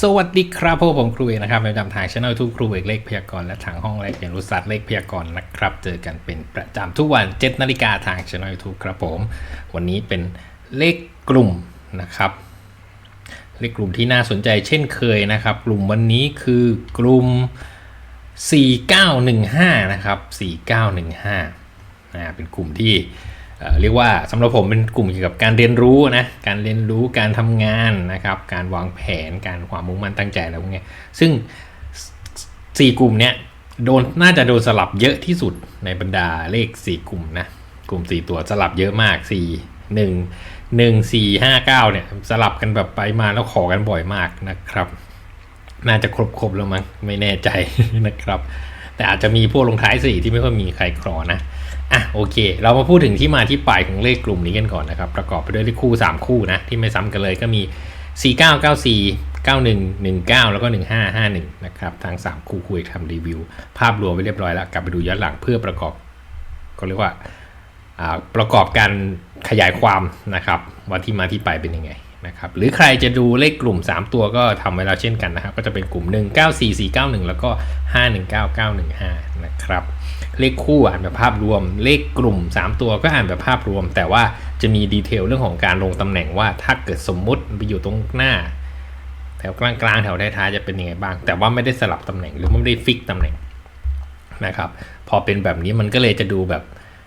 สวัสดีครับพวกผมครูเอกนะครับประจำทางช่องทุกครูเอกเลขพยากรณ์และทางห้องเลขเรียนรู้ศาสตร์เลขพยากรณ์นะครับ เจอกันเป็นประจำทุกวัน7นาฬิกาทางช่องยูทูบครับผม วันนี้เป็นเลขกลุ่มนะครับ เลขกลุ่มที่น่าสนใจเช่นเคยนะครับ กลุ่มวันนี้คือกลุ่ม 4915 นะครับ 4915อ่าเป็นกลุ่มที่ เรียกว่าสำหรับผมเป็นกลุ่มเกี่ยวกับการเรียนรู้นะการเรียนรู้การทำงานนะครับการวางแผนการความมุ่งมั่นตั้งใจอะไรพวกนี้ซึ่ง 4 กลุ่มเนี้ยโดนน่าจะโดนสลับเยอะที่สุดในบรรดาเลข 4 กลุ่มนะกลุ่ม 4 ตัวสลับเยอะมาก 4 1 1 4 5 9เนี่ยสลับกันแบบไปมาแล้วขอกันบ่อยมากนะครับ น่าจะครบครบๆแล้วมั้งไม่แน่ใจนะครับ แต่อาจจะมีพวกลงท้ายสี่ที่ไม่ค่อยมีใครครอนะ อะโอเค เรามาพูดถึงที่มาที่ไปของเลขกลุ่มนี้กันก่อนนะครับ ประกอบไปด้วยเลขคู่ 3 คู่นะที่ไม่ซ้ำกันเลยก็มี 4 9 9 4 9 1 1 9 แล้วก็ 1 5 5 1 นะครับทาง 3 คู่คุยทำรีวิว ภาพรวมไปเรียบร้อยแล้วกลับไปดูย้อนหลังเพื่อประกอบก็เรียกว่าอ่าประกอบการขยายความนะครับว่าที่มาที่ไปเป็นยังไงนะครับหรือใครจะดูเลขกลุ่ม 3 ตัวก็ทำไว้แล้วเช่นกันนะครับก็จะเป็นกลุ่ม 194491 แล้วก็ 519915 นะครับ เลขคู่อ่านแบบภาพรวม เลขกลุ่ม 3 ตัวก็อ่านแบบภาพรวม แต่ว่าจะมีดีเทลเรื่องของการลงตำแหน่งว่าถ้าเกิดสมมุติไปอยู่ตรงหน้า แถวกลางๆแถวท้ายๆจะเป็นยังไงบ้าง แต่ว่าไม่ได้สลับตำแหน่งหรือไม่ได้ฟิกตำแหน่งนะครับ พอเป็นแบบนี้มันก็เลยจะดูแบบ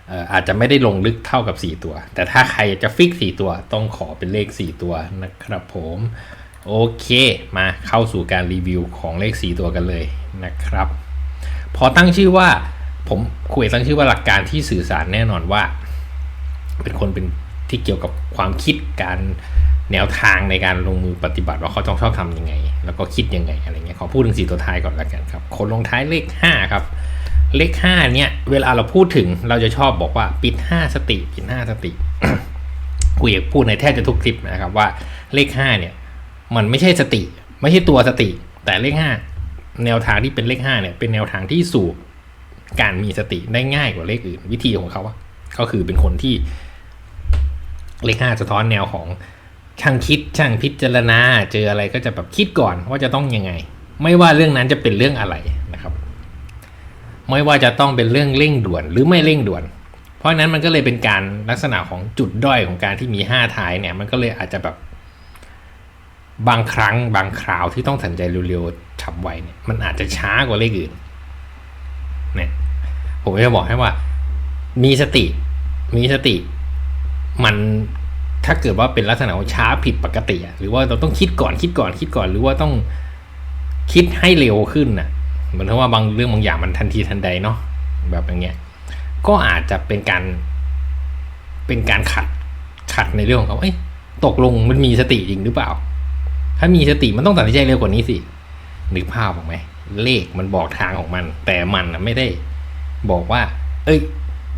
เอ่ออาจจะไม่ได้ลงลึกเท่ากับ 4 ตัว แต่ถ้าใครจะฟิก 4 ตัวต้องขอเป็นเลข 4 ตัวนะครับผมโอเค มาเข้าสู่การรีวิวของเลข 4 ตัวกันเลยนะครับ พอตั้งชื่อว่า ผมคุยตั้งชื่อว่าหลักการที่สื่อสารแน่นอนว่า เป็นคนเป็นที่เกี่ยวกับความคิดการแนวทางในการลงมือปฏิบัติว่าเขาต้องชอบทำยังไง แล้วก็คิดยังไงอะไรเงี้ยขอพูดถึงสีตัวท้ายก่อนละกันครับคนลงท้ายเลข 5 ครับ เลข 5 เนี่ย เวลาเราพูดถึงเราจะชอบบอกว่าปิด 5 สติ ปิด 5 สติกูอยากพูดในแทบจะทุกคลิปนะครับว่าเลข 5 เนี่ย มันไม่ใช่สติ ไม่ใช่ตัวสติ แต่เลข 5 แนวทางที่เป็นเลข 5 เนี่ยเป็นแนวทางที่สู่ การมีสติได้ง่ายกว่าเลขอื่น วิธีของเขาก็คือเป็นคนที่เลขห้าสะท้อนแนวของช่างคิดช่างพิจารณา เจออะไรก็จะแบบคิดก่อนว่าจะต้องยังไง ไม่ว่าเรื่องนั้นจะเป็นเรื่องอะไรนะครับ ไม่ว่าจะต้องเป็นเรื่องเร่งด่วนหรือไม่เร่งด่วน เพราะนั้นมันก็เลยเป็นการลักษณะของจุดด้อยของการที่มีห้าท้ายเนี่ย มันก็เลยอาจจะแบบบางครั้งบางคราวที่ต้องตัดสินใจเร็วๆฉับไวเนี่ยมันอาจจะช้ากว่าเลขอื่นเนี่ย ผมจะบอกให้ว่า มีสติ มีสติ มันถ้าเกิดว่าเป็นลักษณะช้าผิดปกติหรือว่าเราต้องคิดก่อนคิดก่อนคิดก่อน หรือว่าต้องคิดให้เร็วขึ้นน่ะเหมือนว่าบางเรื่องบางอย่างมันทันทีทันใดเนาะแบบอย่างเงี้ยก็อาจจะเป็นการเป็นการขัดขัดในเรื่องของเขาเอ้ยตกลงมันมีสติจริงหรือเปล่า ถ้ามีสติมันต้องตัดสินใจเร็วกว่านี้สินึกภาพออกไหมเลขมันบอกทางของมัน แต่มันไม่ได้ บอกว่า เอ้ย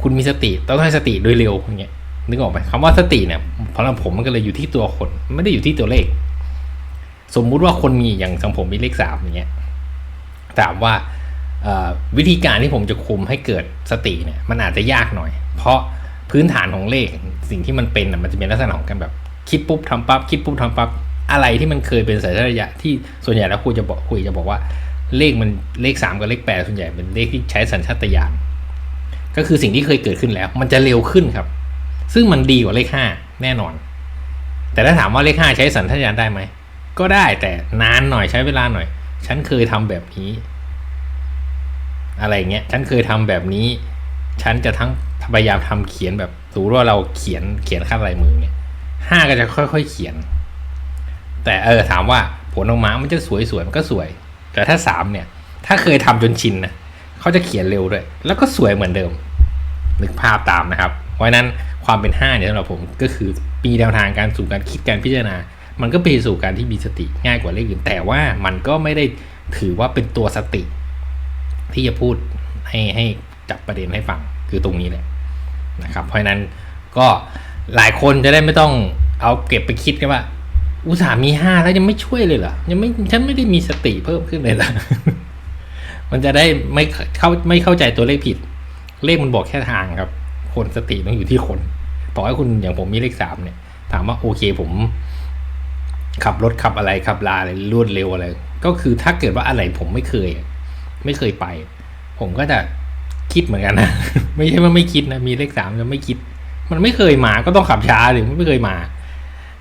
คุณมีสติต้องให้สติโดยเร็วอย่างเงี้ยนึกออกไหมคำว่าสติเนี่ยสำหรับผมมันก็เลยอยู่ที่ตัวคน ไม่ได้อยู่ที่ตัวเลข สมมุติว่าคนมีอย่างสังผมมีเลขสามอย่างเงี้ยถามว่าวิธีการที่ผมจะคุมให้เกิดสติเนี่ย มันอาจจะยากหน่อย เพราะพื้นฐานของเลขสิ่งที่มันเป็นน่ะมันจะเป็นลักษณะของการแบบ คิดปุ๊บทำปั๊บคิดปุ๊บทำปั๊บอะไรที่มันเคยเป็นสายระยะที่ส่วนใหญ่แล้วคุยจะบอกคุยจะบอกว่า เลขมันเลขสามกับเลขแปดส่วนใหญ่เป็นเลขที่ใช้สัญชาตญาณก็คือสิ่งที่เคยเกิดขึ้นแล้ว มันจะเร็วขึ้นครับ ซึ่งมันดีกว่าเลขห้าแน่นอน แต่ถ้าถามว่าเลขห้าใช้สัญชาตญาณได้ไหมก็ได้แต่นานหน่อยใช้เวลาหน่อย ฉันเคยทำแบบนี้ อะไรเงี้ยฉันเคยทำแบบนี้ ฉันจะทั้งพยายามทำเขียนแบบสมมติว่าเราเขียนเขียนขั้นลายมือเนี่ยห้าก็จะค่อยๆเขียน แต่เออถามว่าผลออกมามันจะสวยสวยมันก็สวย แต่ถ้าสามเนี่ย ถ้าเคยทำจนชินนะเขาจะเขียนเร็วด้วย แล้วก็สวยเหมือนเดิมนึกภาพตามนะครับ เพราะนั้นความเป็น5เนี่ยสำหรับผมก็คือปีแนวทางการสู่การคิดการพิจารณา มันก็ไปสู่การที่มีสติง่ายกว่าเลขอื่นแต่ว่ามันก็ไม่ได้ถือว่าเป็นตัวสติ ที่จะพูดให้ให้จับประเด็นให้ฟังคือตรงนี้แหละนะครับ เพราะฉะนั้นก็หลายคนจะได้ไม่ต้องเอาเก็บไปคิดกันว่า อุตส่าห์มีห้าแล้วยังไม่ช่วยเลยเหรอยังไม่ฉันไม่ได้มีสติเพิ่มขึ้นเลยเหรอมันจะได้ไม่เข้าไม่เข้าใจตัวเลขผิด เลขมันบอกแค่ทางครับ คนสติต้องอยู่ที่คนต่อให้คุณอย่างผมมีเลขสามเนี่ย ถามว่าโอเคผม ขับรถขับอะไรขับลาอะไรรวดเร็วอะไร ก็คือถ้าเกิดว่าอะไรผมไม่เคย ไม่เคยไป ผมก็จะคิดเหมือนกันนะไม่ใช่ว่าไม่คิดนะมีเลขสามจะไม่คิด มันไม่เคยมาก็ต้องขับช้าหรือไม่เคยมา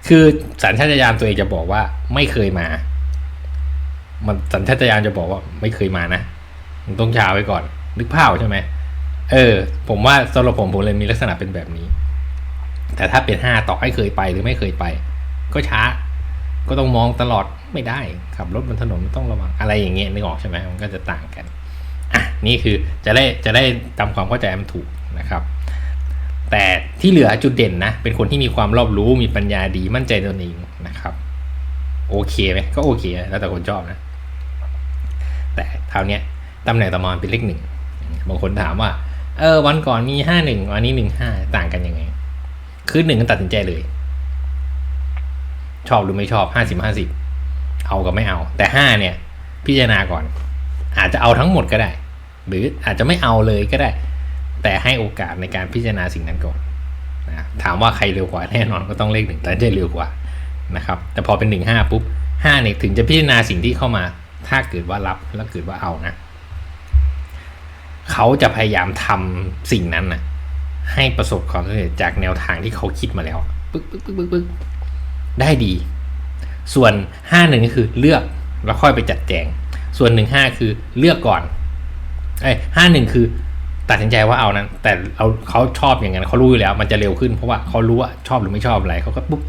คือสัญชาตญาณตัวเองจะบอกว่าไม่เคยมา มันสัญชาตญาณจะบอกว่าไม่เคยมานะมึงต้องช้าไว้ก่อน นึกภาพใช่ไหมเออ ผมว่าสำหรับผมผมเลยมีลักษณะเป็นแบบนี้ แต่ถ้าเป็นห้าต่อให้เคยไปหรือไม่เคยไป ก็ช้า ก็ต้องมองตลอดไม่ได้ขับรถบนถนนมันต้องระวังอะไรอย่างเงี้ยนึกออกใช่ไหมมันก็จะต่างกันอะนี่คือจะได้จะได้ทำความเข้าใจมันถูกนะครับ แต่ที่เหลือจุดเด่นนะ เป็นคนที่มีความรอบรู้มีปัญญาดีมั่นใจตนเองนะครับ โอเคไหมก็โอเคแล้วแต่คนชอบนะ แต่คราวนี้ตำแหน่งต่อมาเป็นเลขหนึ่งบางคนถามว่า เออ วันก่อนมีห้าหนึ่งวันนี้หนึ่งห้าต่างกันยังไง คือหนึ่งตัดสินใจเลย ชอบหรือไม่ชอบห้าสิบห้าสิบเอากับไม่เอา แต่ห้าเนี่ย พิจารณาก่อน อาจจะเอาทั้งหมดก็ได้ หรืออาจจะไม่เอาเลยก็ได้ แต่ให้โอกาสในการพิจารณาสิ่งนั้นก่อนนะถามว่าใครเร็วกว่าแน่นอนก็ต้องเลขหนึ่งแต่จะเร็วกว่านะครับ แต่พอเป็นหนึ่งห้าปุ๊บห้าเนี่ยถึงจะพิจารณาสิ่งที่เข้ามา ถ้าเกิดว่ารับแล้วเกิดว่าเอานะเขาจะพยายามทำสิ่งนั้นนะให้ประสบความสำเร็จจากแนวทางที่เขาคิดมาแล้วปึ๊กปึ๊กปึ๊กปึ๊กปึ๊กได้ดี ส่วนห้าหนึ่งก็คือเลือกแล้วค่อยไปจัดแจง ส่วนหนึ่งห้าคือเลือกก่อนไอ้ห้าหนึ่งคือ ตัดสินใจว่าเอานั้น แต่เอาเขาชอบอย่างนั้นเขารู้อยู่แล้ว มันจะเร็วขึ้นเพราะว่าเขารู้ว่าชอบหรือไม่ชอบอะไรเขาก็ปุ๊บ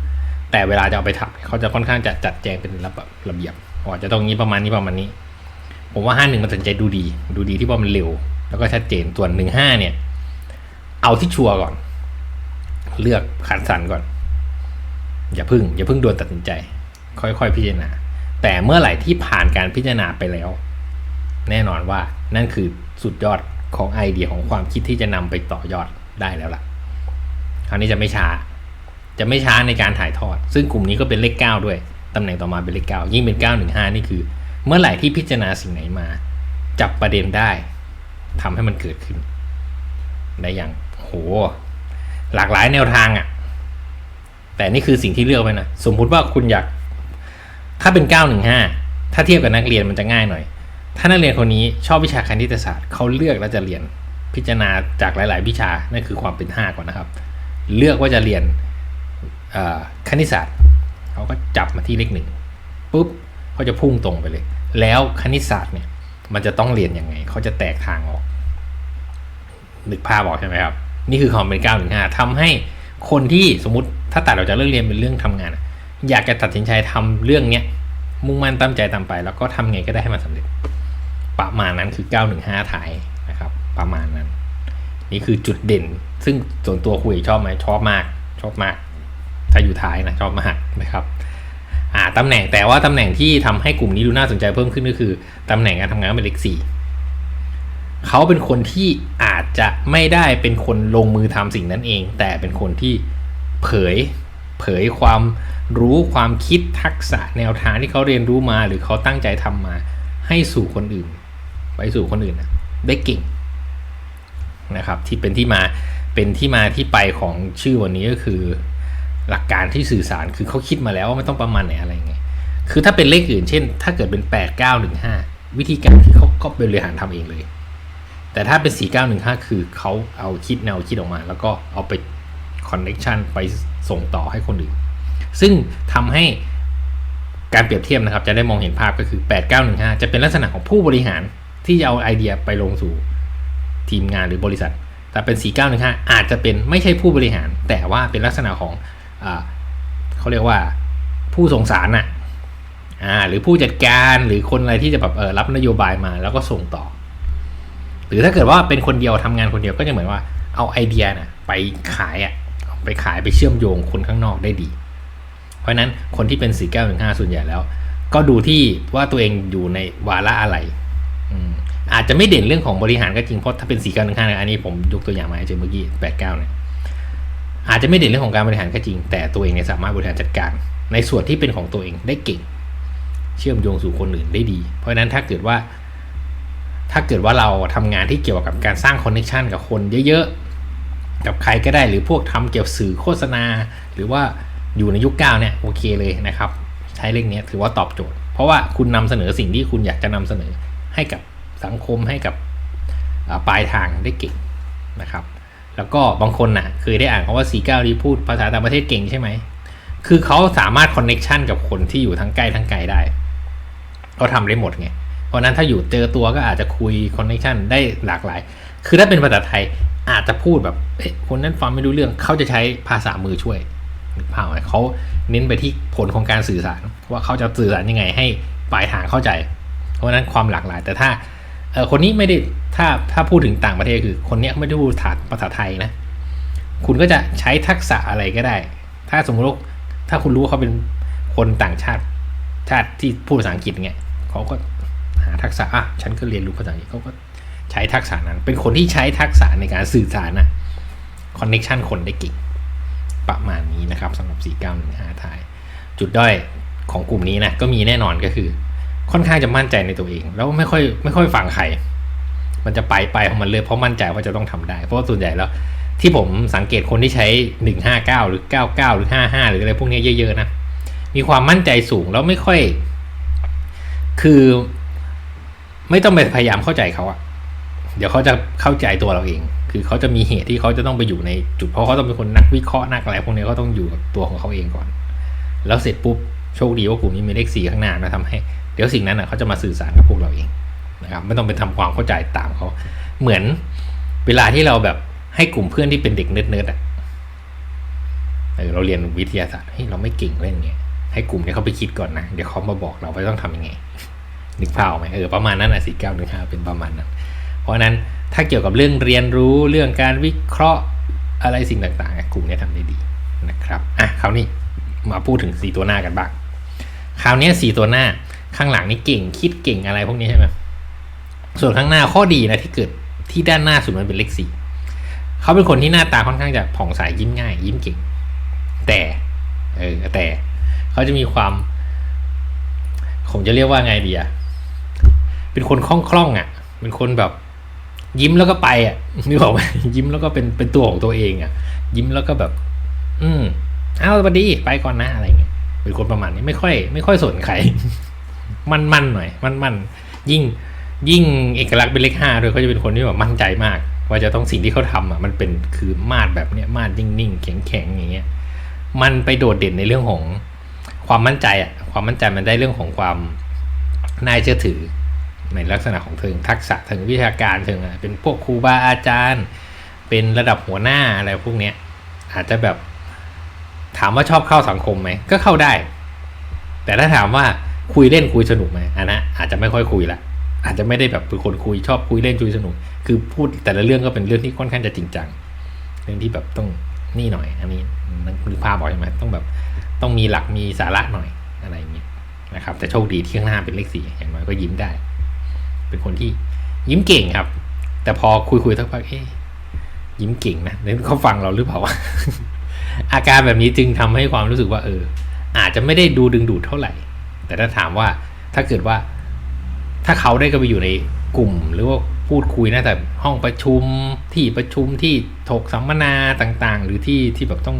แต่เวลาจะเอาไปทำเขาจะค่อนข้างจะจัดแจงเป็นระบบระเบียบอ๋อจะต้องงี้ประมาณนี้ประมาณนี้ ผมว่าห้าหนึ่งมันตัดสินใจดูดี ดูดีที่ว่ามันเร็ว แล้วก็ชัดเจนส่วนหนึ่งห้าเนี่ย เอาที่ชัวร์ก่อน เลือกขันสันก่อน อย่าพึ่ง อย่าพึ่งด่วนตัดสินใจ ค่อยๆพิจารณาแต่เมื่อไหร่ที่ผ่านการพิจารณาไปแล้ว แน่นอนว่านั่นคือสุดยอด ของไอเดียของความคิดที่จะนำไปต่อยอดได้แล้วล่ะ คราวนี้จะไม่ช้า จะไม่ช้าในการถ่ายทอด ซึ่งกลุ่มนี้ก็เป็นเลข 9 ด้วย ตำแหน่งต่อมาเป็นเลข 9 ยิ่งเป็น 915 นี่คือ เมื่อไหร่ที่พิจารณาสิ่งไหนมา จับประเด็นได้ทำให้มันเกิดขึ้น ได้อย่างโห หลากหลายแนวทางอะ่ะ แต่นี่คือสิ่งที่เลือกไปนะ สมมุติว่าคุณอยาก ถ้าเป็น 915 ถ้าเทียบกับนักเรียนมันจะง่ายหน่อย ถ้านักเรียนคนนี้ชอบวิชาคณิตศาสตร์เขาเลือกแล้วจะเรียนพิจารณาจากหลาย ๆ วิชานั่นคือความเป็น5ก่อนนะครับ เลือกว่าจะเรียนคณิตศาสตร์เขาก็จับมาที่เลขหนึ่งปุ๊บเขาจะพุ่งตรงไปเลย แล้วคณิตศาสตร์เนี่ยมันจะต้องเรียนยังไงเขาจะแตกทางออกนึกภาพออกใช่ไหมครับ นี่คือความเป็น9ถึง5ทำให้คนที่สมมติถ้าตัดออกจากเรื่องเรียนเป็นเรื่องทำงาน อยากจะตัดสินใจทำเรื่องเนี้ยมุ่งมั่นตั้งใจตามไป แล้วก็ทำไงก็ได้ให้มันสำเร็จ ประมาณนั้นคือ 915ถ่ายนะครับ ประมาณนั้น นี่คือจุดเด่น ซึ่งส่วนตัวคุยชอบไหมชอบมาก ชอบมาก ถ้าอยู่ท้ายนะชอบมากนะครับอ่าตำแหน่งแต่ว่าตำแหน่งที่ทำให้กลุ่มนี้ดูน่าสนใจเพิ่มขึ้นก็คือตำแหน่งการทำงานเป็นเลขสี่เขาเป็นคนที่อาจจะไม่ได้เป็นคนลงมือทำสิ่งนั้นเอง แต่เป็นคนที่เผยเผยความรู้ความคิดทักษะแนวทางที่เขาเรียนรู้มา หรือเขาตั้งใจทำมาให้สู่คนอื่น ไปสู่คนอื่นนะได้เก่งนะครับ ที่เป็นที่มาเป็นที่มาที่ไปของชื่อวันนี้ก็คือ หลักการที่สื่อสารคือเขาคิดมาแล้วว่ามันต้องประมาณไหนอะไรไงคือถ้าเป็นเลขอื่นเช่น ถ้าเกิดเป็น 8 9 1 5 วิธีการที่เขาก็บริหารทำเองเลย แต่ถ้าเป็น 4 9 1 5 คือเขาเอาคิดแนวคิดออกมา แล้วก็เอาไปคอนเน c ชันไปส่งต่อให้คนอื่น ซึ่งทำให้การเปรียบเทียบนะครับ จะได้มองเห็นภาพก็คือ 8 9 1 5 จะเป็นลักษณะของผู้บริหาร ที่จะเอาไอเดียไปลงสู่ทีมงานหรือบริษัท แต่เป็น 4 9 1 5 อาจจะเป็นไม่ใช่ผู้บริหาร แต่ว่าเป็นลักษณะของอเขาเรียกว่าผู้ส่งสารน่ะหรือผู้จัดการหรือคนอะไรที่จะแบบเออรับนโยบายมาแล้วก็ส่งต่อ หรือถ้าเกิดว่าเป็นคนเดียวทำงานคนเดียวก็จะเหมือนว่าเอาไอเดียน่ะไปขายอะไปขายไปเชื่อมโยงคนข้างนอกได้ดี เพราะฉะนั้นคนที่เป็น 4 9 1 5 ส่วนใหญ่แล้ว ก็ดูที่ว่าตัวเองอยู่ในวาระอะไร อาจจะไม่เด่นเรื่องของบริหารก็จริงเพราะถ้าเป็น4 9 1 5อันนี้ผมยกตัวอย่างมาให้เจอเมื่อกี้8 9เก้าเนี่ยอาจจะไม่เด่นเรื่องของการบริหารก็จริง แต่ตัวเองเนี่ยสามารถบริหารจัดการ ในส่วนที่เป็นของตัวเองได้เก่ง เชื่อมโยงสู่คนอื่นได้ดี เพราะฉะนั้นถ้าเกิดว่า ถ้าเกิดว่าเราทำงานที่เกี่ยวกับการสร้างคอนเนคชันกับคนเยอะๆ กับใครก็ได้หรือพวกทำเกี่ยวกับสื่อโฆษณา หรือว่าอยู่ในยุคเก้าเนี่ยโอเคเลยนะครับ ใช้เลขนี้ถือว่าตอบโจทย์ เพราะว่าคุณนำเสนอสิ่งที่คุณอยากจะนำเสนอ ให้กับสังคมให้กับปลายทางได้เก่งนะครับ แล้วก็บางคนน่ะเคยได้อ่านคำว่า49นี้ารีพูดภาษาต่างประเทศเก่งใช่ไหมคือเขาสามารถคอนเน็ชันกับคนที่อยู่ทั้งใกล้ทั้งไกลได้เขาทำได้หมดไงเพราะนั้นถ้าอยู่เจอตัวก็อาจจะคุยคอนเน็ชันได้หลากหลาย คือถ้าเป็นภาษาไทยอาจจะพูดแบบเอ๊ะคนนั้นฟังไม่รู้เรื่องเขาจะใช้ภาษามือช่วยนึกภาพเขาเน้นไปที่ผลของการสื่อสารว่าเขาจะสื่อสารยังไงให้ปลายทางเข้าใจ ราะนั้นความหลากหลาย แต่ถ้าคนนี้ไม่ได้ถ้าถ้าพูดถึงต่างประเทศคือ คนนี้ไม่ได้พูดภาษาไทยนะ คุณก็จะใช้ทักษะอะไรก็ได้ ถ้าสมมติถ้าคุณรู้เขาเป็นคนต่างชาติชาติที่พูดภาษาอังกฤษเงี้ยเขาก็หาทักษะอะฉันก็เรียนรู้ภาษาอังกฤษเขาก็ใช้ทักษะนั้น เป็นคนที่ใช้ทักษะในการสื่อสารนะคอนเน็ชันคนได้เก่งประมาณนี้นะครับสำหรับ 4915ทาย จุดด้อยของกลุ่มนี้นะก็มีแน่นอนก็คือ ค่อนข้างจะมั่นใจในตัวเอง แล้วไม่ค่อยไม่ค่อยฟังใคร มันจะไปไปของมันเลยเพราะมั่นใจว่าจะต้องทำได้ เพราะว่าส่วนใหญ่แล้ว ที่ผมสังเกตคนที่ใช้ 159 หรือ 99 หรือ 55 หรืออะไรพวกนี้เยอะๆนะมีความมั่นใจสูงแล้วไม่ค่อย คือ ไม่ต้องไปพยายามเข้าใจเขาอะเดี๋ยวเขาจะเข้าใจตัวเราเอง คือเขาจะมีเหตุที่เขาจะต้องไปอยู่ในจุดเพราะเขาต้องเป็นคนนักวิเคราะห์นักอะไรพวกนี้เขาต้องอยู่กับตัวของเขาเองก่อน แล้วเสร็จปุ๊บโชคดีว่ากลุ่มนี้มีเลขสี่ข้างหน้านะทำให้ เดี๋ยวสิ่งนั้นอะเขาจะมาสื่อสารกับพวกเราเองนะครับไม่ต้องไปทำความเข้าใจตามเขาเหมือนเวลาที่เราแบบให้กลุ่มเพื่อนที่เป็นเด็กเนิร์ดๆอะเออเราเรียนวิทยาศาสตร์เฮ้ยเราไม่เก่งเรื่องเนี้ยให้กลุ่มเนี้เขาไปคิดก่อนนะเดี๋ยวเขามาบอกเราว่าต้องทำยังไงนึกภาพไหมเออประมาณนั้นอะสี่เก้าหนึ่งห้าเป็นประมาณนั้น เพราะนั้นถ้าเกี่ยวกับเรื่องเรียนรู้เรื่องการวิเคราะห์อะไรสิ่งต่างๆ กลุ่มเนี้ยทำได้ดีนะครับอะคราวนี้มาพูดถึงสี่ตัวหน้ากันบ้าง คราวนี้สี่ตัวหน้า ข้างหลังนี่เก่งคิดเก่งอะไรพวกนี้ใช่ไหมส่วนข้างหน้าข้อดีนะที่เกิดที่ด้านหน้าสุดมันเป็นเลขสี่เขาเป็นคนที่หน้าตาค่อนข้างจะผ่องใสยิ้มง่าย ยิ้มเก่ง แต่เออแต่เขาจะมีความผมจะเรียกว่าไงดีอะเป็นคนคล่องคล่องอะเป็นคนแบบ ยิ้มแล้วก็ไปอะนึกออกไหมยิ้มแล้วก็เป็นเป็นตัวของตัวเองอะยิ้มแล้วก็แบบ อืมเอาสวัสดีไปก่อนนะอะไรเงี้ยเป็นคนประมาณนี้ไม่ค่อย ไม่ค่อยสนใคร มันมันหน่อย มันมันยิ่งยิ่งเอกลักษณ์เป็นเลขห้าด้วยเขาจะเป็นคนที่แบบมั่นใจมาก ว่าจะต้องสิ่งที่เขาทำอะมันเป็นคือมาดแบบเนี้ยมาดนิ่งๆแข็งๆอย่างเงี้ยมันไปโดดเด่นในเรื่องของความมั่นใจอะความมั่นใจมันได้เรื่องของความน่าเชื่อถือ ในลักษณะของเทิงทักษะเทิงวิชาการเทิงอะไรเป็นพวกครูบาอาจารย์ เป็นระดับหัวหน้าอะไรพวกเนี้ยอาจจะแบบถามว่าชอบเข้าสังคมไหมก็เข้าได้ แต่ถ้าถามว่า คุยเล่นคุยสนุกไหมอันนั้อาจจะไม่ค่อยคุยละอาจจะไม่ได้แบบเป็นคนคุยชอบคุยเล่นคุยสนุก คือพูดแต่ละเรื่องก็เป็นเรื่องที่ค่อนข้างจะจริงจังเรื่องที่แบบต้องนี่หน่อย อันนี้นึกภาพออกใช่ไหมต้องแบบต้องมีหลักมีสาระหน่อยอะไรอย่างเงี้ยนะครับ แต่โชคดีที่ข้างหน้าเป็นเลขสี่อย่างน้อยก็ยิ้มได้ เป็นคนที่ยิ้มเก่งครับ แต่พอคุยคุยๆสักพักเอ๊ยิ้มเก่งนะเนี่ยเขาฟังเราหรือเปล่าวะอาการแบบนี้จึงทำให้ความรู้สึกว่า เออ อาจจะไม่ได้ดูดึงดูดเท่าไหร่ แต่ถ้าถามว่าถ้าเกิดว่า ถ้าเขาได้ก็ไปอยู่ในกลุ่ม หรือว่าพูดคุยนะแต่ห้องประชุมที่ประชุมที่ถกสัมมนาต่างๆ หรือที่ที่แบบต้อง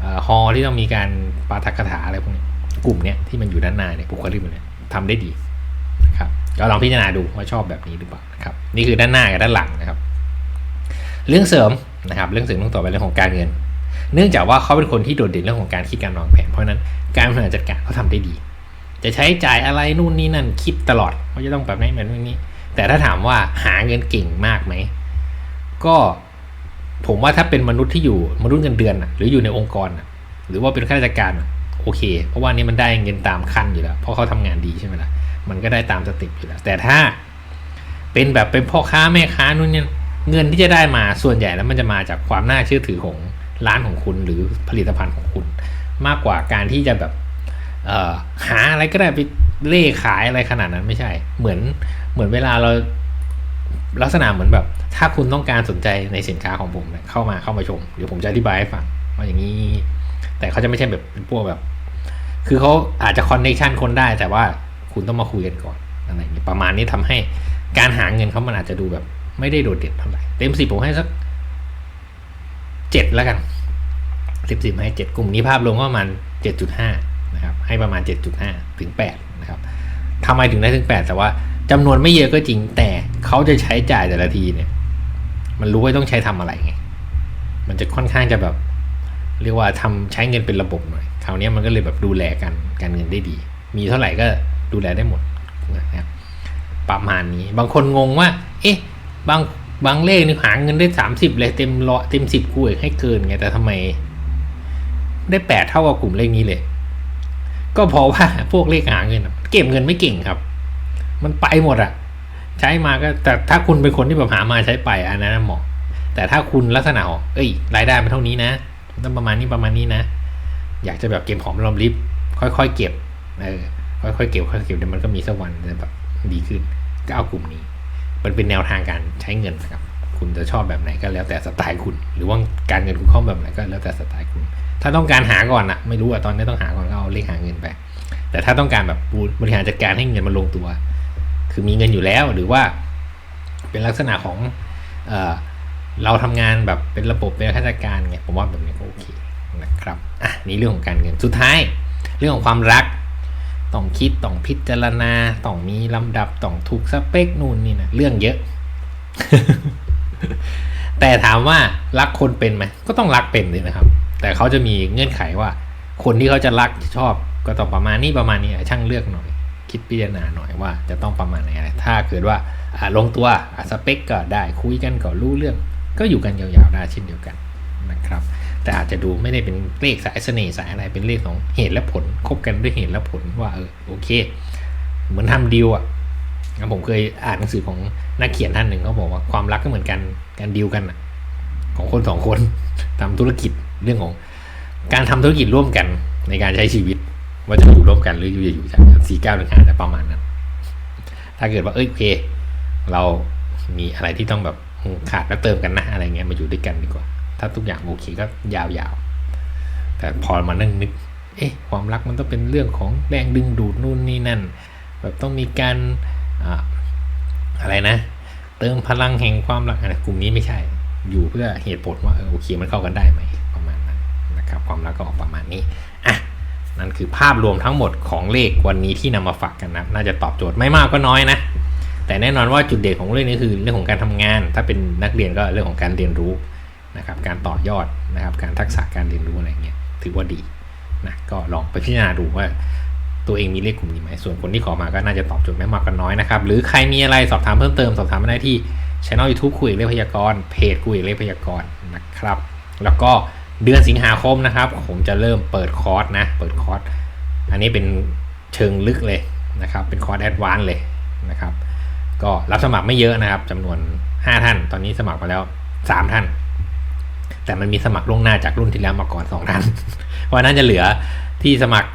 เออฮอที่ต้องมีการปาฐกถาอะไรพวกนี้กลุ่มเนี้ยที่มันอยู่ด้านหน้าเนี่ยบุคลิกมันเนี่ยทำได้ดีนะครับก็ลองพิจารณาดูว่าชอบแบบนี้หรือเปล่านะครับนี่คือด้านหน้ากับด้านหลังนะครับ เรื่องเสริมนะครับ เรื่องเสริมต้องต่อไปเรื่องของการเงิน เนื่องจากว่าเขาเป็นคนที่โดดเด่นเรื่องของการคิดการวางแผนเพราะนั้นการบริหารจัดการเขาทำได้ดี จะใช้จ่ายอะไรนู่นนี่นั่นคิดตลอดว่าจะต้องแบบนี้แบบนี้ แต่ถ้าถามว่าหาเงินเก่งมากไหม ก็ผมว่าถ้าเป็นมนุษย์ที่อยู่มนุษย์เงินเดือนน่ะหรืออยู่ในองค์กรน่ะหรือว่าเป็นข้าราชการน่ะโอเค เพราะว่านี่มันได้เงินตามขั้นอยู่แล้ว เพราะเขาทำงานดีใช่ไหมล่ะมันก็ได้ตามสเติอยู่แล้ว แต่ถ้าเป็นแบบเป็นพ่อค้าแม่ค้านู่นนี่เงินที่จะได้มาส่วนใหญ่แล้วมันจะมาจากความน่าเชื่อถือของร้านของคุณหรือผลิตภัณฑ์ของคุณ มากกว่าการที่จะแบบ หาอะไรก็ได้ไปเล่ขายอะไรขนาดนั้นไม่ใช่ เหมือนเหมือนเวลาเราลักษณะเหมือนแบบ ถ้าคุณต้องการสนใจในสินค้าของผมเข้ามาเข้ามาชมเดี๋ยวผมจะอธิบายให้ฟังว่าอย่างนี้ แต่เขาจะไม่ใช่แบบเป็นพวกแบบ คือเขาอาจจะคอนเนคชันคนได้ แต่ว่าคุณต้องมาคุยกันก่อนอะไรอย่างนี้ประมาณนี้ทำให้การหาเงินเขามันอาจจะดูแบบ ไม่ได้โดดเด่นเท่าไหร่เต็มสิบผมให้สักเจ็ดแล้วกันสิบสิบให้เจ็ดกลุ่มนี้ภาพรวมก็ประมาณเจ็ดจุดห้า นะครับให้ประมาณ 7.5 ถึง8นะครับทำไมถึงได้ถึง 8 แต่ว่าจำนวนไม่เยอะก็จริงแต่เขาจะใช้จ่ายแต่ละทีเนี่ย มันรู้ว่าต้องใช้ทำอะไรไง มันจะค่อนข้างจะแบบ เรียกว่าทำใช้เงินเป็นระบบหน่อยคราวนี้มันก็เลยแบบดูแลกันการเงินได้ดี มีเท่าไหร่ก็ดูแลได้หมดนะครับประมาณนี้ บางคนงงว่า เอ๊ะ บางบางเลขนี่หาเงินได้สามสิบเลยเต็มร้อเต็มสิบกูเอกให้เกินไงแต่ทำไม ได้แปดเท่ากับกลุ่มเลขนี้เลย ก็เพราะว่าพวกเลขหาเงินเก็บเงินไม่เก่งครับ มันไปหมดอะใช้มาก็แต่ถ้าคุณเป็นคนที่แบบหามาใช้ไปอันนั้นเหมาะ แต่ถ้าคุณลักษณะเอ้ยรายได้มันเท่านี้นะต้องประมาณนี้ประมาณนี้นะ อยากจะแบบเก็บหอมรอมริบค่อยๆเก็บเออค่อยๆเก็บค่อยๆเก็บเดี๋ยวมันก็มีสักวันจะแบบดีขึ้น ก็เอากลุ่มนี้ มันเป็นแนวทางการใช้เงินนะครับ คุณจะชอบแบบไหนก็แล้วแต่สไตล์คุณ หรือว่าการเงินคุณคล่องแบบไหนก็แล้วแต่สไตล์คุณ ถ้าต้องการหาก่อนอะไม่รู้อะตอนนี้ต้องหาก่อนก็เอาเลขหาเงินไป แต่ถ้าต้องการแบบบริหารจัดการให้เงินมันลงตัว คือมีเงินอยู่แล้วหรือว่า เป็นลักษณะของเออเราทำงานแบบเป็นระบบเป็นข้าราชการไงผมว่าแบบนี้ก็โอเคนะครับอะนี่เรื่องของการเงินสุดท้าย เรื่องของความรักต้องคิดต้องพิจารณาต้องมีลำดับต้องถูกสเปคนู่นนี่นะเรื่องเยอะ แต่ถามว่ารักคนเป็นไหมก็ต้องรักเป็นเลยนะครับ แต่เขาจะมีเงื่อนไขว่า คนที่เขาจะรักชอบก็ต้องประมาณนี้ประมาณนี้ช่างเลือกหน่อย คิดพิจารณาหน่อยว่าจะต้องประมาณไหนถ้าเกิดว่าลงตัวสเปคก็ได้คุยกันก็รู้เรื่อง ก็อยู่กันยาวๆได้เช่นเดียวกันนะครับ แต่อาจจะดูไม่ได้เป็นเลขสายเสน่ห์สายอะไรเป็นเลขของเหตุและผลคบกันด้วยเหตุและผลว่าเออโอเค เหมือนทำดีลอะผมเคยอ่านหนังสือของนักเขียนท่านหนึ่งเขาบอกว่าความรักก็เหมือนกันการดีลกันอะ ของคนสองคนทำธุรกิจเรื่องของ การทำธุรกิจร่วมกันในการใช้ชีวิต ว่าจะอยู่ร่วมกันหรืออยู่จะอยู่จากสี่เก้าหนึ่งห้าแต่ประมาณนั้น ถ้าเกิดว่าเอ้ยโอเค เรามีอะไรที่ต้องแบบขาดแล้วเติมกันนะอะไรเงี้ยมาอยู่ด้วยกันดีกว่า ถ้าทุกอย่างโอเคก็ยาวๆ แต่พอมานั่งนึก เอ๊ะความรักมันต้องเป็นเรื่องของแรงดึงดูดนู่นนี่นั่น แบบต้องมีการออะไรนะ เติมพลังแห่งความรักอะไรกลุ่มนี้ไม่ใช่ อยู่เพื่อเหตุผลว่าโอเคมันเข้ากันได้ไหมประมาณนั้นนะครับความรักก็ออกประมาณนี้อะนั่นคือภาพรวมทั้งหมดของเลขวันนี้ที่นำมาฝากกันนะน่าจะตอบโจทย์ไม่มากก็น้อยนะแต่แน่นอนว่าจุดเด่นของเรื่องนี้คือเรื่องของการทำงาน ถ้าเป็นนักเรียนก็เรื่องของการเรียนรู้นะครับการต่อยอดนะครับการทักษะการเรียนรู้อะไรเงี้ยถือว่าดีนะก็ลองไปพิจารณาดูว่า ตัวเองมีเลขกลุ่มนี้ไหมส่วนคนที่ขอมาก็น่าจะตอบโจทย์ไม่มากก็น้อยนะครับหรือใครมีอะไรสอบถามเพิ่มเติมสอบถามมาได้ที่ ช่อง YouTube คุยเลขพยากรณ์เพจคุยเลขพยากรณ์นะครับ แล้วก็เดือนสิงหาคมนะครับ ผมจะเริ่มเปิดคอร์สนะ เปิดคอร์ส อันนี้เป็นเชิงลึกเลยนะครับ เป็นคอร์สแอดวานซ์เลยนะครับ ก็รับสมัครไม่เยอะนะครับจำนวน 5 ท่าน ตอนนี้สมัครมาแล้ว 3 ท่าน แต่มันมีสมัครล่วงหน้าจากรุ่นที่แล้วมาก่อน 2 ท่าน เพราะนั้นจะเหลือที่สมัคร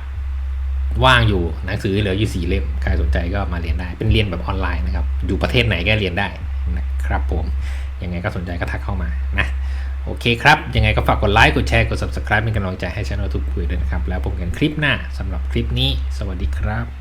ว่างอยู่หนังสือเหลืออยู่สี่เล่ม ใครสนใจก็มาเรียนได้ เป็นเรียนแบบออนไลน์นะครับ อยู่ประเทศไหนก็เรียนได้ นะครับผม ยังไงก็สนใจก็ทักเข้ามานะ โอเคครับ ยังไงก็ฝากกดไลค์กดแชร์กด subscribe เป็นกำลังใจให้ช่องทุกคุยด้วยนะครับ แล้วพบกันคลิปหน้าสำหรับคลิปนี้ สวัสดีครับ